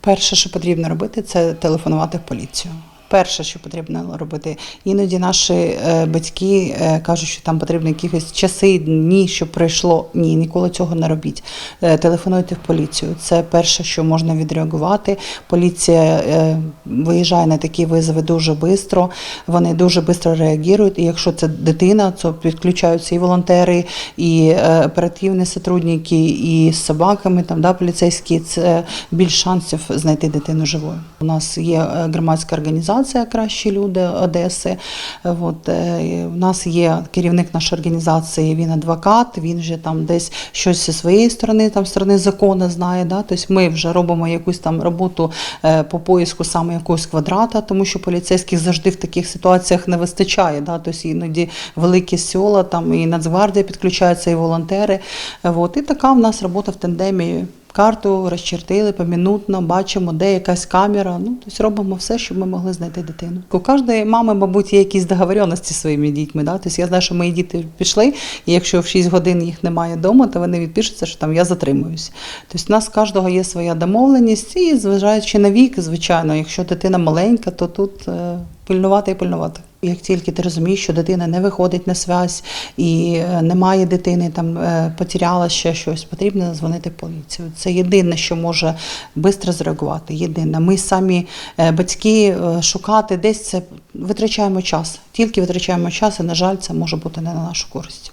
Перше, що потрібно робити, це телефонувати в поліцію. Перше, що потрібно робити, іноді наші е, батьки е, кажуть, що там потрібно якісь часи, дні, щоб пройшло. Ні, ніколи цього не робіть. Е, телефонуйте в поліцію. Це перше, що можна відреагувати. Поліція виїжджає на такі визови дуже швидко. Вони дуже швидко реагують. І якщо це дитина, то підключаються і волонтери, і оперативні сотрудники, і з собаками, там да, поліцейські. Це більш шансів знайти дитину живою. У нас є громадська організація Кращі люди Одеси. Е, От, е, у нас є керівник нашої організації, він адвокат, він вже там десь щось зі своєї сторони, там сторони закону знає. Да? Тобто ми вже робимо якусь там роботу е, по поиску саме якогось квадрата, тому що поліцейських завжди в таких ситуаціях не вистачає. Да? Тобто іноді великі села, там і Нацгвардія підключаються, і волонтери. Е, От, і така в нас робота в тандемі. Карту розчертили помінутно, бачимо, де якась камера. Ну, тобто робимо все, щоб ми могли знайти дитину. У кожної мами, мабуть, є якісь договоренності зі своїми дітьми. Да? Тобто я знаю, що мої діти пішли, і якщо в 6 годин їх немає вдома, то вони відпишуться, що там я затримуюсь. Тобто у нас у кожного є своя домовленість, і зважаючи на вік, звичайно, якщо дитина маленька, то тут е, пильнувати і пильнувати. Як тільки ти розумієш, що дитина не виходить на связь і е, немає дитини, там е, потеряла ще щось, потрібно дзвонити поліцію. Це єдине, що може швидко зреагувати. Єдине. Ми самі е, батьки шукати десь це витрачаємо час. Тільки витрачаємо час, і на жаль, це може бути не на нашу користь.